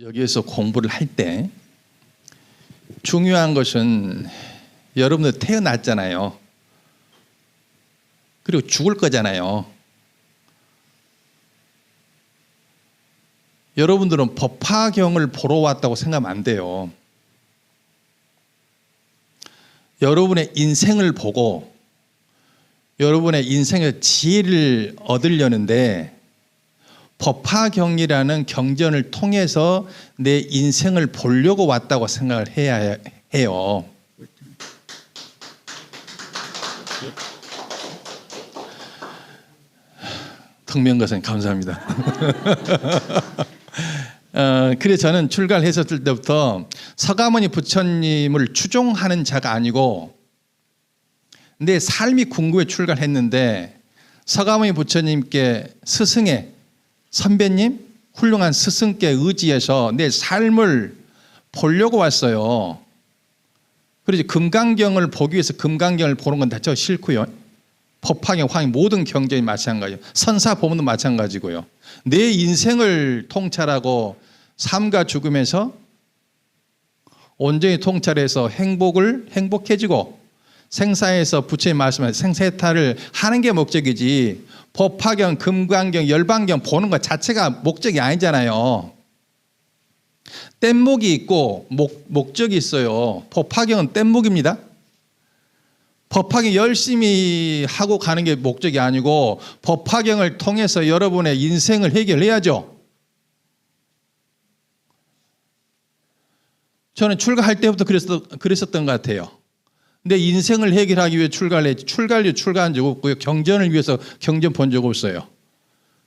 여기에서 공부를 할 때 중요한 것은 여러분들 태어났잖아요. 그리고 죽을 거잖아요. 여러분들은 법화경을 보러 왔다고 생각하면 안 돼요. 여러분의 인생을 보고 여러분의 인생의 지혜를 얻으려는데 법화경이라는 경전을 통해서 내 인생을 보려고 왔다고 생각을 해야 해요. 덕명거선 감사합니다. 어, 그래서 저는 출가를 했었을 때부터 서가모니 부처님을 추종하는 자가 아니고 내 삶이 궁금해 출가를 했는데 서가모니 부처님께 스승의 선배님 훌륭한 스승께 의지해서 내 삶을 보려고 왔어요. 그래서 금강경을 보기 위해서 금강경을 보는 건 다 저 싫고요. 법화경, 화경 모든 경전이 마찬가지예요. 선사 보문도 마찬가지고요. 내 인생을 통찰하고 삶과 죽음에서 온전히 통찰해서 행복을 행복해지고 생사에서 부처님 말씀하신 생세탈을 하는 게 목적이지 법화경, 금강경, 열반경 보는 것 자체가 목적이 아니잖아요. 뗏목이 있고 목, 목적이 있어요. 법화경은 뗏목입니다. 법화경 열심히 하고 가는 게 목적이 아니고 법화경을 통해서 여러분의 인생을 해결해야죠. 저는 출가할 때부터 그랬었, 그랬었던 것 같아요. 내 인생을 해결하기 위해 출가를 했지 출가를 출가한 적 없고요. 경전을 위해서 경전 본 적 없어요.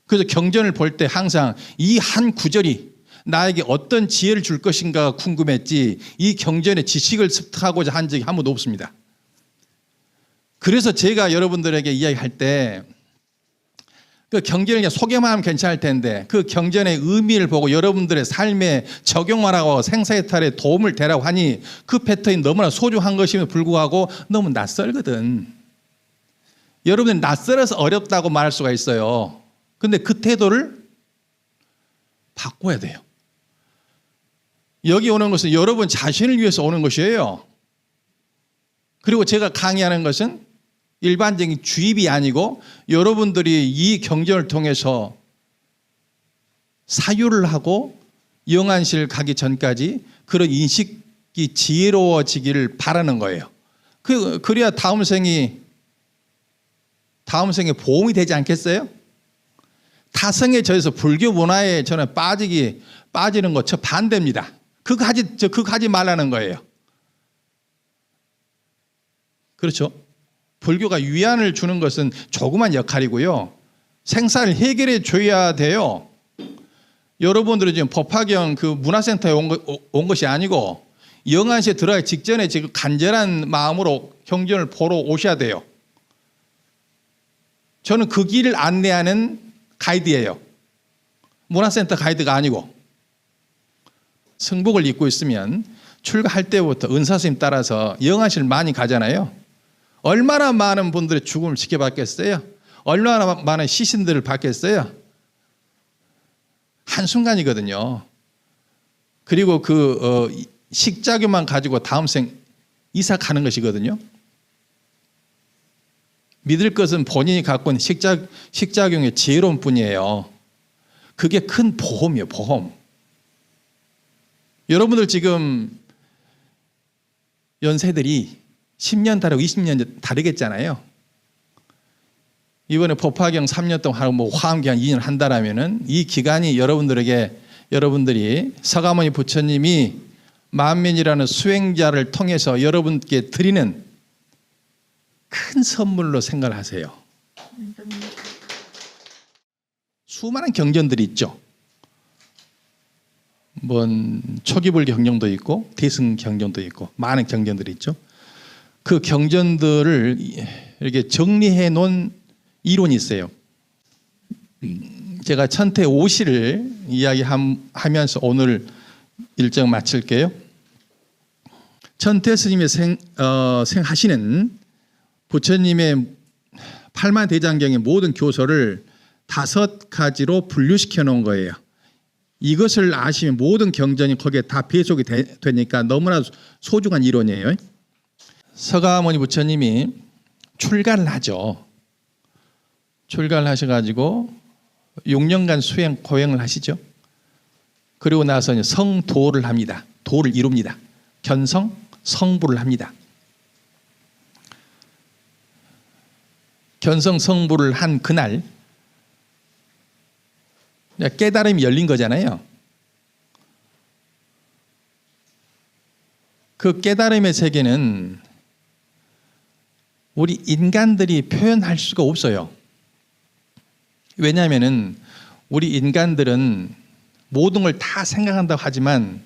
그래서 경전을 볼 때 항상 이 한 구절이 나에게 어떤 지혜를 줄 것인가 궁금했지 이 경전의 지식을 습득하고자 한 적이 한 번도 없습니다. 그래서 제가 여러분들에게 이야기할 때 그 경전을 그냥 소개만 하면 괜찮을 텐데 그 경전의 의미를 보고 여러분들의 삶에 적용만 하고 생사해탈에 도움을 되라고 하니 그 패턴이 너무나 소중한 것임에도 불구하고 너무 낯설거든. 여러분이 낯설어서 어렵다고 말할 수가 있어요. 근데 그 태도를 바꿔야 돼요. 여기 오는 것은 여러분 자신을 위해서 오는 것이에요. 그리고 제가 강의하는 것은 일반적인 주입이 아니고 여러분들이 이 경전을 통해서 사유를 하고 영안실 가기 전까지 그런 인식이 지혜로워지기를 바라는 거예요. 그 그래야 다음 생이 다음 생에 보험이 되지 않겠어요? 타성에 져서 불교 문화에 저는 빠지기 빠지는 거저 반대입니다. 그거 하지 저 그거 하지 말라는 거예요. 그렇죠? 불교가 위안을 주는 것은 조그만 역할이고요. 생사를 해결해 줘야 돼요. 여러분들은 지금 법화경 그 문화센터에 온, 거, 온 것이 아니고 영안시에 들어가기 직전에 지금 간절한 마음으로 경전을 보러 오셔야 돼요. 저는 그 길을 안내하는 가이드예요. 문화센터 가이드가 아니고 승복을 입고 있으면 출가할 때부터 은사스님 따라서 영안실 많이 가잖아요. 얼마나 많은 분들의 죽음을 지켜봤겠어요? 얼마나 많은 시신들을 봤겠어요? 한순간이거든요. 그리고 그 어, 식자교만 가지고 다음 생 이사 가는 것이거든요. 믿을 것은 본인이 갖고 있는 식자, 식자경의 지혜로운 뿐이에요. 그게 큰 보험이에요, 보험. 여러분들 지금 연세들이 10년 다르고 20년 다르겠잖아요. 이번에 법화경 3년 동안 하고 뭐 화엄기한 2년 한다라면은 이 기간이 여러분들에게 여러분들이 서가모니 부처님이 만민이라는 수행자를 통해서 여러분께 드리는 큰 선물로 생각을 하세요. 수많은 경전들이 있죠. 뭔 초기불교 경전도 있고 대승 경전도 있고 많은 경전들이 있죠. 그 경전들을 이렇게 정리해 놓은 이론이 있어요. 제가 천태 오시를 이야기하면서 오늘 일정 마칠게요. 천태 스님의 생, 어, 생하시는 부처님의 팔만 대장경의 모든 교서를 다섯 가지로 분류시켜 놓은 거예요. 이것을 아시면 모든 경전이 거기에 다 배속이 되, 되니까 너무나 소중한 이론이에요. 서가모니 부처님이 출가를 하죠. 출가를 하셔가지고 6년간 수행 고행을 하시죠. 그리고 나서 성도를 합니다. 도를 이룹니다. 견성 성부를 합니다. 견성 성부를 한 그날 깨달음이 열린 거잖아요. 그 깨달음의 세계는 우리 인간들이 표현할 수가 없어요. 왜냐하면은 우리 인간들은 모든 걸 다 생각한다고 하지만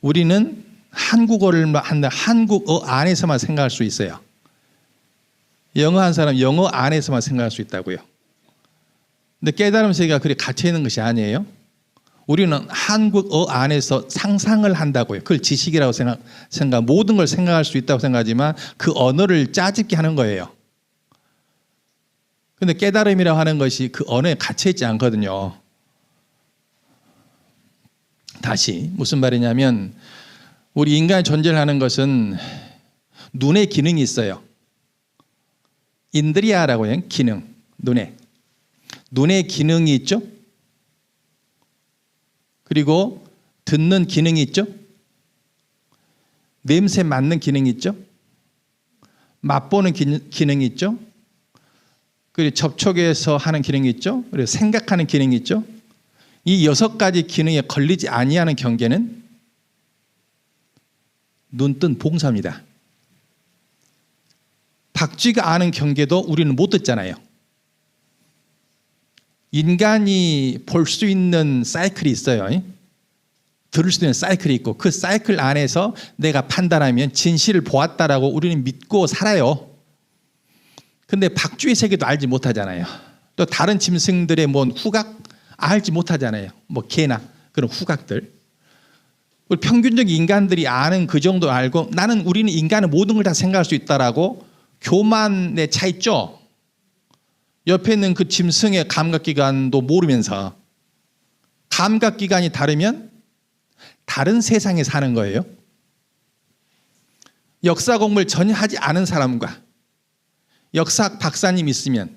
우리는 한국어를 한다 한국어 안에서만 생각할 수 있어요. 영어 한 사람 영어 안에서만 생각할 수 있다고요. 근데 깨달음 세계가 그리 갇혀 있는 것이 아니에요. 우리는 한국어 안에서 상상을 한다고요. 그걸 지식이라고 생각, 생각, 모든 걸 생각할 수 있다고 생각하지만 그 언어를 짜집게 하는 거예요. 근데 깨달음이라고 하는 것이 그 언어에 갇혀 있지 않거든요. 다시 무슨 말이냐면 우리 인간이 존재를 하는 것은 눈의 기능이 있어요. 인드리아라고 해요. 기능. 눈에. 눈의 기능이 있죠. 그리고 듣는 기능이 있죠. 냄새 맡는 기능이 있죠. 맛보는 기능이 있죠. 그리고 접촉해서 하는 기능이 있죠. 그리고 생각하는 기능이 있죠. 이 여섯 가지 기능에 걸리지 아니하는 경계는 눈뜬 봉사입니다. 박쥐가 아는 경계도 우리는 못 듣잖아요. 인간이 볼 수 있는 사이클이 있어요. 들을 수 있는 사이클이 있고 그 사이클 안에서 내가 판단하면 진실을 보았다라고 우리는 믿고 살아요. 근데 박쥐의 세계도 알지 못하잖아요. 또 다른 짐승들의 뭔 후각 알지 못하잖아요. 뭐 개나 그런 후각들. 우리 평균적 인간들이 아는 그 정도 알고 나는 우리는 인간의 모든 걸 다 생각할 수 있다라고 교만의 차 있죠. 옆에 있는 그 짐승의 감각기관도 모르면서 감각기관이 다르면 다른 세상에 사는 거예요. 역사 공부를 전혀 하지 않은 사람과 역사 박사님 있으면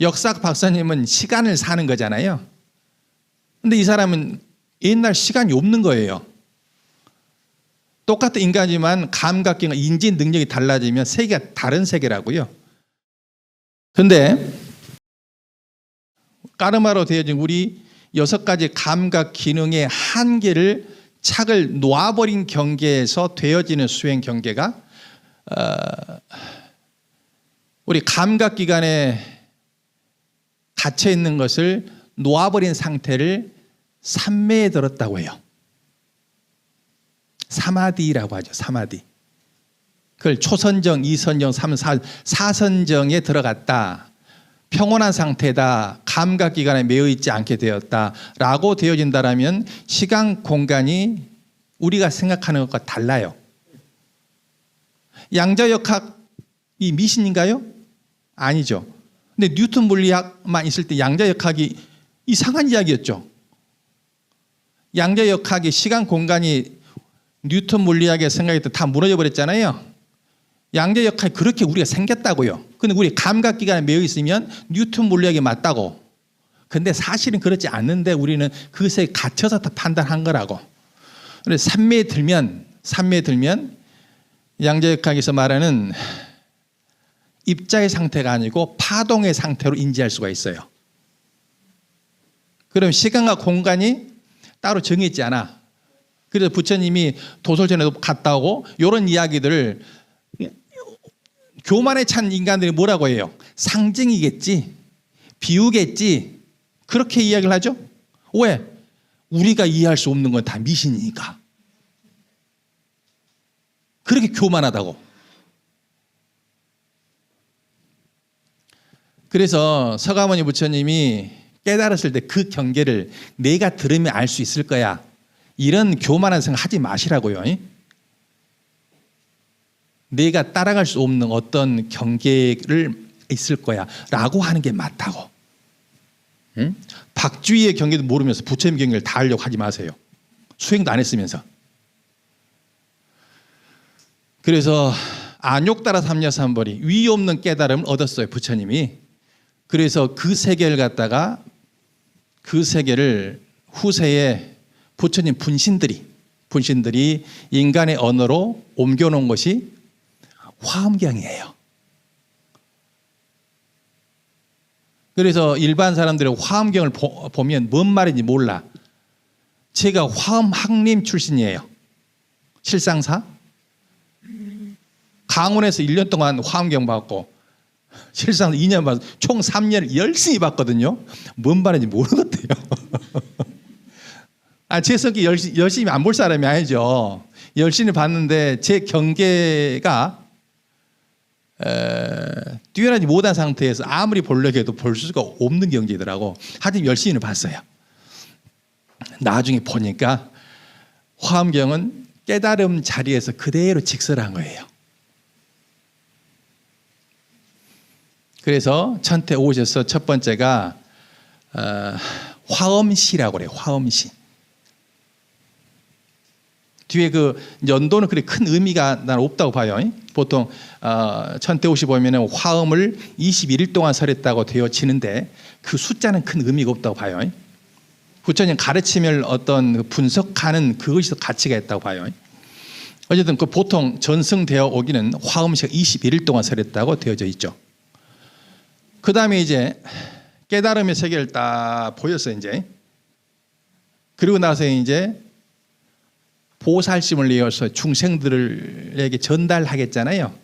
역사 박사님은 시간을 사는 거잖아요. 근데 이 사람은 옛날 시간이 없는 거예요. 똑같은 인간이지만 감각기관, 인지 능력이 달라지면 세계가 다른 세계라고요. 근데 까르마로 되어진 우리 여섯 가지 감각 기능의 한계를 착을 놓아버린 경계에서 되어지는 수행 경계가 어, 우리 감각 기관에 갇혀 있는 것을 놓아버린 상태를 삼매에 들었다고 해요. 사마디라고 하죠. 사마디. 그걸 초선정, 이선정, 삼사 사선정에 들어갔다. 평온한 상태다. 감각 기관에 매여 있지 않게 되었다라고 되어진다라면 시간 공간이 우리가 생각하는 것과 달라요. 양자역학 이 미신인가요? 아니죠. 근데 뉴턴 물리학만 있을 때 양자역학이 이상한 이야기였죠. 양자역학이 시간 공간이 뉴턴 물리학의 생각이 다 무너져 버렸잖아요. 양자 역할이 그렇게 우리가 생겼다고요. 근데 우리 감각 기관에 매여 있으면 뉴턴 물리학이 맞다고. 근데 사실은 그렇지 않는데 우리는 그것에 갇혀서 다 판단한 거라고. 그래서 산매에 들면 산매에 들면 양자 역학에서 말하는 입자의 상태가 아니고 파동의 상태로 인지할 수가 있어요. 그럼 시간과 공간이 따로 정해있지 않아. 그래서 부처님이 도솔전에도 갔다 오고 이런 이야기들을 교만에 찬 인간들이 뭐라고 해요? 상징이겠지, 비유겠지. 그렇게 이야기를 하죠. 왜? 우리가 이해할 수 없는 건 다 미신이니까. 그렇게 교만하다고. 그래서 서가모니 부처님이 깨달았을 때 그 경계를 내가 들으면 알 수 있을 거야. 이런 교만한 생각 하지 마시라고요. 내가 따라갈 수 없는 어떤 경계를 있을 거야 라고 하는 게 맞다고 응? 박주희의 경계도 모르면서 부처님 경계를 다 하려고 하지 마세요. 수행도 안 했으면서. 그래서 안욕 따라 삼려삼벌이 위 없는 깨달음을 얻었어요 부처님이. 그래서 그 세계를 갖다가 그 세계를 후세에 부처님 분신들이 분신들이 인간의 언어로 옮겨놓은 것이 화엄경이에요. 그래서 일반 사람들이 화엄경을 보, 보면 뭔 말인지 몰라. 제가 화엄학림 출신이에요. 실상사. 강원에서 1년 동안 화엄경 받고 실상 2년 받고 총 3년을 열심히 받거든요. 뭔 말인지 모르겠대요. 아, 제 성격 열심히 안 볼 사람이 아니죠. 열심히 봤는데 제 경계가 에, 뛰어나지 못한 상태에서 아무리 보려고 해도 볼 수가 없는 경지더라고. 하지만 열심히 봤어요. 나중에 보니까 화엄경은 깨달음 자리에서 그대로 직설한 거예요. 그래서 천태 오셔서 첫 번째가 어, 화엄시라고 그래요. 화엄시. 뒤에 그 연도는 그렇게 큰 의미가 난 없다고 봐요. 보통 어, 천태오시 보면은 화음을 21일 동안 설했다고 되어지는데 그 숫자는 큰 의미가 없다고 봐요. 부처님 가르침을 어떤 분석하는 그것이 더 가치가 있다고 봐요. 어쨌든 그 보통 전승되어 오기는 화음시가 21일 동안 설했다고 되어져 있죠. 그 다음에 이제 깨달음의 세계를 딱 보였어요 이제. 그리고 나서 이제 보살심을 내어서 중생들에게 전달하겠잖아요.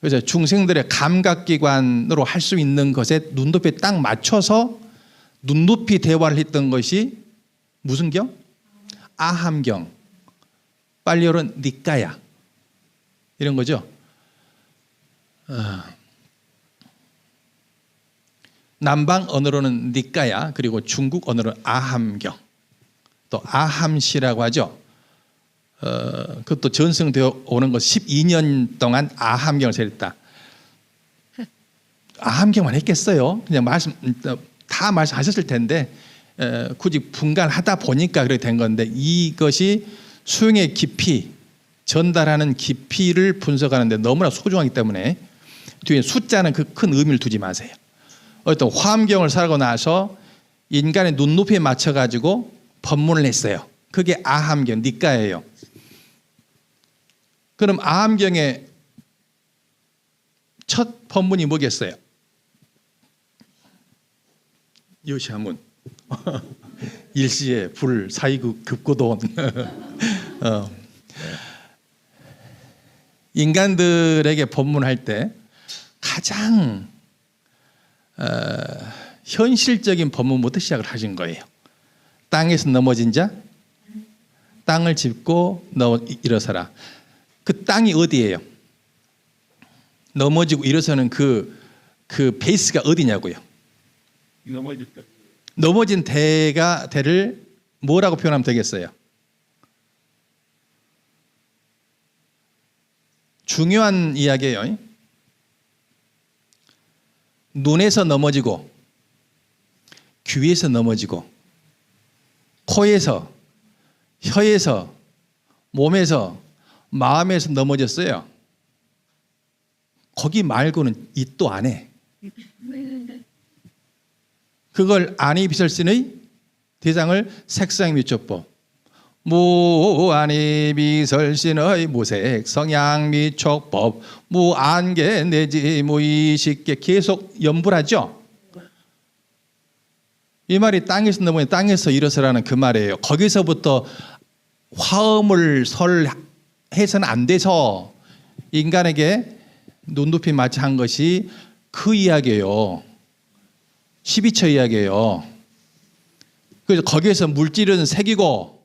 그래서 중생들의 감각기관으로 할 수 있는 것에 눈높이에 딱 맞춰서 눈높이 대화를 했던 것이 무슨 경? 아함경. 빨리어는 니까야. 이런 거죠. 어. 남방 언어로는 니까야 그리고 중국 언어로는 아함경. 또 아함시라고 하죠. 어, 그것도 전승되어 오는 것 12년 동안 아함경을 세렸다. 아함경만 했겠어요. 그냥 말씀 다 말씀하셨을 텐데 에, 굳이 분간하다 보니까 그렇게 된 건데 이것이 수용의 깊이 전달하는 깊이를 분석하는데 너무나 소중하기 때문에 뒤에 숫자는 그 큰 의미를 두지 마세요. 어떤 화엄경을 살고 나서 인간의 눈높이에 맞춰 가지고 법문을 했어요. 그게 아함경 니까예요. 그럼 아함경의 첫 법문이 뭐겠어요? 여시하문 일시에 불 사이구 급고돈 어. 인간들에게 법문할 때 가장 어, 현실적인 법문부터 시작을 하신 거예요. 땅에서 넘어진 자 땅을 짚고 너 일어서라. 그 땅이 어디예요? 넘어지고 일어서는 그, 그 베이스가 어디냐고요? 넘어진 대가 대를 뭐라고 표현하면 되겠어요? 중요한 이야기예요. 눈에서 넘어지고 귀에서 넘어지고 코에서 혀에서 몸에서 마음에서 넘어졌어요. 거기 말고는 이또 안 해. 그걸 아니 비설신의 대장을 색상 미초법 무아니 비설신의 무색 성향 미촉법 무안개 내지 무의식계 계속 연불하죠. 이 말이 땅에서 넘어니 땅에서 일어서라는 그 말이에요. 거기서부터 화음을 설 해서는 안 돼서 인간에게 눈높이 맞춰 한 것이 그 이야기예요. 12처 이야기예요. 그래서 거기에서 물질은 색이고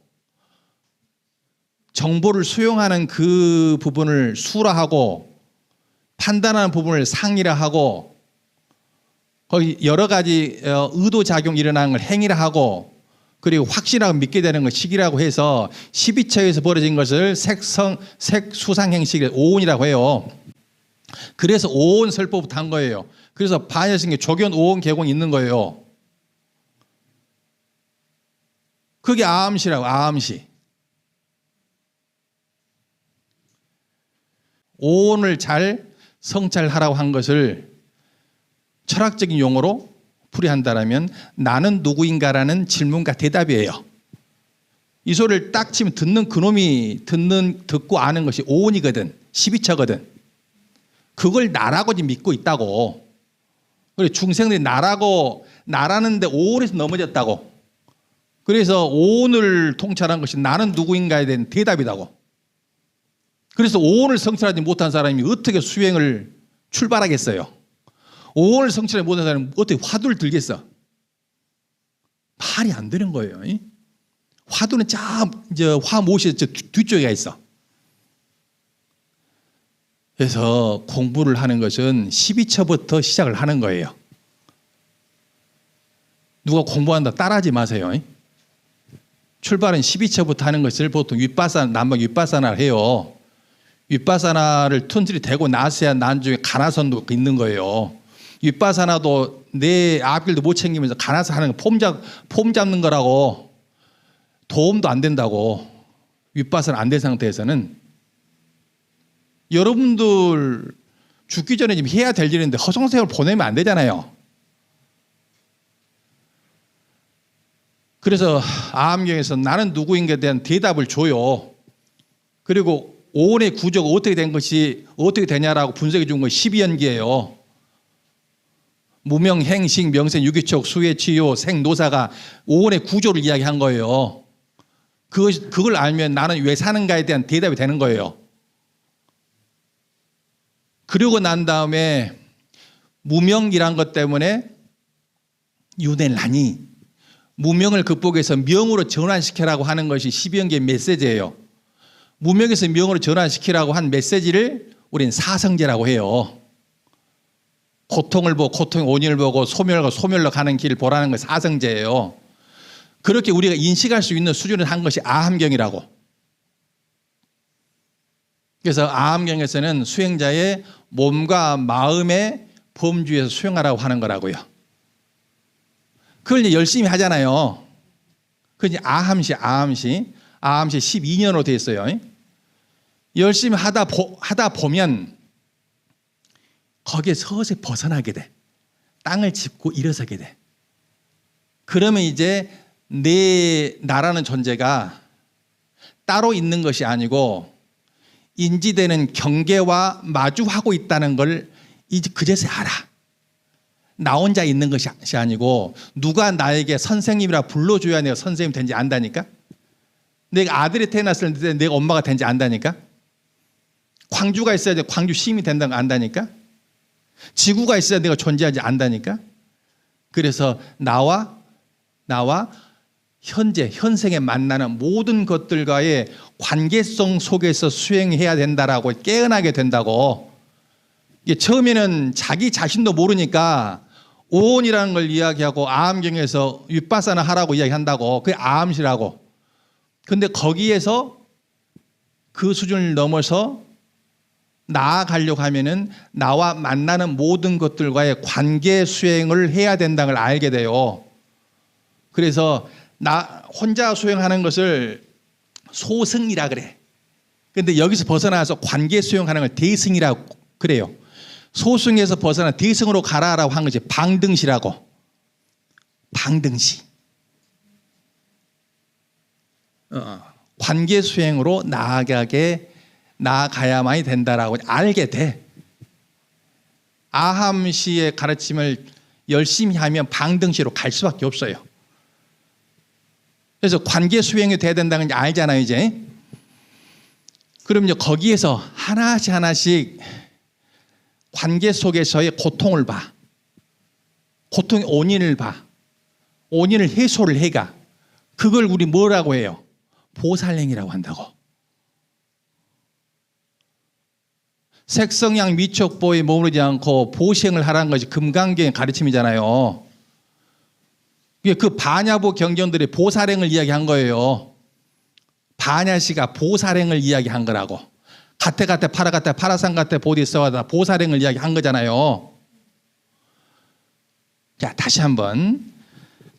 정보를 수용하는 그 부분을 수라 하고 판단하는 부분을 상이라 하고 거기 여러 가지 어, 의도 작용 일어나는 걸 행위라 하고 그리고 확신하고 믿게 되는 걸 식이라고 해서 12처에서 벌어진 것을 색성 색수상 행식의 오온이라고 해요. 그래서 오온 설법부터 한 거예요. 그래서 반야신계 조견 오온 개공이 있는 거예요. 그게 아함시라고 아함시. 오온을 잘 성찰하라고 한 것을 철학적인 용어로 풀이한다라면 나는 누구인가라는 질문과 대답이에요. 이 소리를 딱 치면 듣는 그놈이 듣는 듣고 아는 것이 오온이거든. 12처거든. 그걸 나라고 지금 믿고 있다고. 그래 중생들이 나라고 나라는데 오온에서 넘어졌다고. 그래서 오온을 통찰한 것이 나는 누구인가에 대한 대답이라고. 그래서 오온을 성찰하지 못한 사람이 어떻게 수행을 출발하겠어요? 오온을 성찰하지 못한 사람은 어떻게 화두를 들겠어? 말이 안 되는 거예요. 이? 화두는 저 이제 화못이 뒤쪽에 있어. 그래서 공부를 하는 것은 12처부터 시작을 하는 거예요. 누가 공부한다 따라하지 마세요. 이? 출발은 12처부터 하는 것을 보통 윗바사나 남방 윗바사나를 해요. 윗바사나를 튼틀이 대고 나서야 난중에 가나선도 있는 거예요. 윗바사나도 내 앞길도 못 챙기면서 가나서 하는 거 폼, 잡, 폼 잡는 거라고 도움도 안 된다고 윗바사나 안된 상태에서는 여러분들 죽기 전에 지금 해야 될 일인데 허송세월 보내면 안 되잖아요. 그래서 아함경에서 나는 누구인가에 대한 대답을 줘요. 그리고 오온의 구조가 어떻게 된 것이 어떻게 되냐라고 분석해 준 것이 12연기예요. 무명, 행식, 명생, 유기촉, 수해, 치유, 생, 노사가 오온의 구조를 이야기한 거예요. 그것, 그걸 알면 나는 왜 사는가에 대한 대답이 되는 거예요. 그러고 난 다음에 무명이란 것 때문에 유대라니 무명을 극복해서 명으로 전환시키라고 하는 것이 12연계의 메시지예요. 무명에서 명으로 전환시키라고 한 메시지를 우린 사성제라고 해요. 고통을 보고 고통의 원인을 보고 소멸과 소멸로 가는 길을 보라는 것이 사성제예요. 그렇게 우리가 인식할 수 있는 수준을 한 것이 아함경이라고. 그래서 아함경에서는 수행자의 몸과 마음의 범주에서 수행하라고 하는 거라고요. 그걸 이제 열심히 하잖아요. 그 이제 아함시, 아함시, 아함시 12년으로 되어 있어요. 열심히 하다 보, 하다 보면 거기에 서서히 벗어나게 돼. 땅을 짚고 일어서게 돼. 그러면 이제 내 나라는 존재가 따로 있는 것이 아니고 인지되는 경계와 마주하고 있다는 걸 이제 그제서야 알아. 나 혼자 있는 것이 아니고 누가 나에게 선생님이라 불러줘야 내가 선생님 된지 안다니까. 내가 아들이 태어났을 때 내가 엄마가 된지 안다니까. 광주가 있어야 돼 광주 시민이 된다는 거 안다니까. 지구가 있어야 내가 존재하지 안다니까. 그래서 나와 나와 현재 현생에 만나는 모든 것들과의 관계성 속에서 수행해야 된다라고 깨어나게 된다고. 이게 처음에는 자기 자신도 모르니까 오온이라는 걸 이야기하고 아함경에서 윗바사나 하라고 이야기한다고 그게 아함시라고. 근데 거기에서 그 수준을 넘어서 나아가려고 하면은 나와 만나는 모든 것들과의 관계 수행을 해야 된다는 걸 알게 돼요. 그래서 나 혼자 수행하는 것을 소승이라 그래. 근데 여기서 벗어나서 관계 수행하는 걸 대승이라고 그래요. 소승에서 벗어나 대승으로 가라라고 한 것이 방등시라고. 방등시. 어, 관계 수행으로 나아가게 나아가야만이 된다라고 알게 돼. 아함 씨의 가르침을 열심히 하면 방등시로 갈 수밖에 없어요. 그래서 관계 수행이 돼야 된다는 게 알잖아요, 이제. 그럼 이제 거기에서 하나씩 하나씩 관계 속에서의 고통을 봐. 고통의 원인을 봐. 원인을 해소를 해가. 그걸 우리 뭐라고 해요? 보살행이라고 한다고. 색성양 미촉보에 머무르지 않고 보시행을 하라는 것이 금강경의 가르침이잖아요. 그 반야보 경전들이 보살행을 이야기한 거예요. 반야시가 보살행을 이야기한 거라고. 가테 가테 파라 가테 파라산 가테 보디서와다 보살행을 이야기한 거잖아요. 자 다시 한번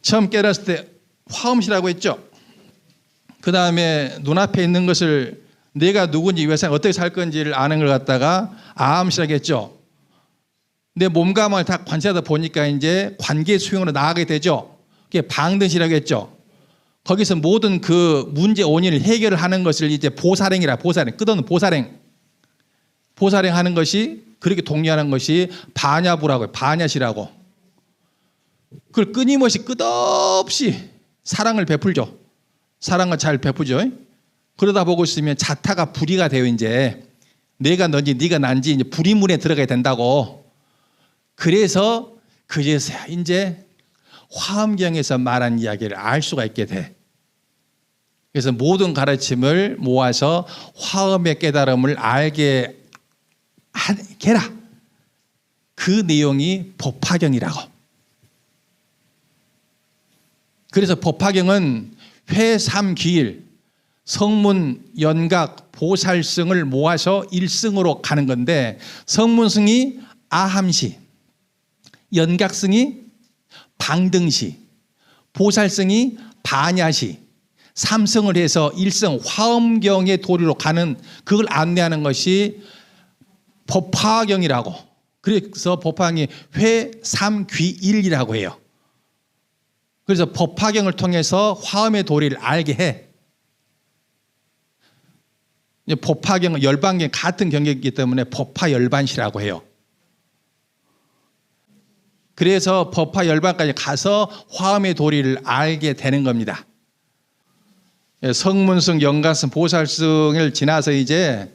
처음 깨달았을 때 화음시라고 했죠. 그 다음에 눈앞에 있는 것을 내가 누군지 이 세상 어떻게 살 건지를 아는 걸 갖다가 암시하겠죠. 내 몸감을 다 관찰하다 보니까 이제 관계 수용으로 나가게 되죠. 그게 방등시라고 했죠. 거기서 모든 그 문제 원인을 해결을 하는 것을 이제 보살행이라 보살행 끝없는 보살행 보살행 하는 것이 그렇게 독려하는 것이 반야부라고. 반야시라고 그걸 끊임없이 끝없이 사랑을 베풀죠. 사랑을 잘 베푸죠. 그러다 보고 있으면 자타가 불이가 되어 이제 내가 너지 네가 난지 이제 불이문에 들어가야 된다고. 그래서 그제서야 이제 화엄경에서 말한 이야기를 알 수가 있게 돼. 그래서 모든 가르침을 모아서 화엄의 깨달음을 알게 하게라. 그 내용이 법화경이라고. 그래서 법화경은 회삼기일 성문 연각 보살승을 모아서 일승으로 가는 건데 성문승이 아함시 연각승이 방등시 보살승이 반야시 삼승을 해서 일승 화엄경의 도리로 가는 그걸 안내하는 것이 법화경이라고 그래서 법화경이 회삼귀일이라고 해요. 그래서 법화경을 통해서 화엄의 도리를 알게 해. 이제 법화경, 열반 경 같은 경계이기 때문에 법화 열반시라고 해요. 그래서 법화 열반까지 가서 화엄의 도리를 알게 되는 겁니다. 예, 성문승, 영가승, 보살승을 지나서 이제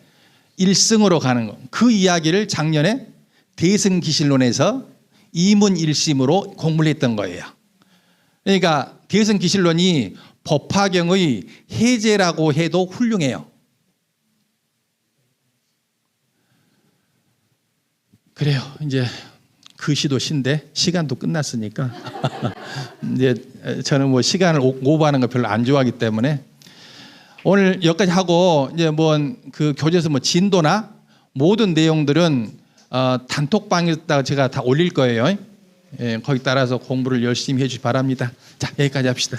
일승으로 가는 거. 그 이야기를 작년에 대승기실론에서 이문일심으로 공부를 했던 거예요. 그러니까 대승기실론이 법화경의 해제라고 해도 훌륭해요. 그래요. 이제 그 시도 신데 시간도 끝났으니까 이제 저는 뭐 시간을 오- 오버하는 거 별로 안 좋아하기 때문에 오늘 여기까지 하고 이제 뭐 그 교재에서 뭐 진도나 모든 내용들은 어, 단톡방에다가 제가 다 올릴 거예요. 예, 거기 따라서 공부를 열심히 해주시 기 바랍니다. 자 여기까지 합시다.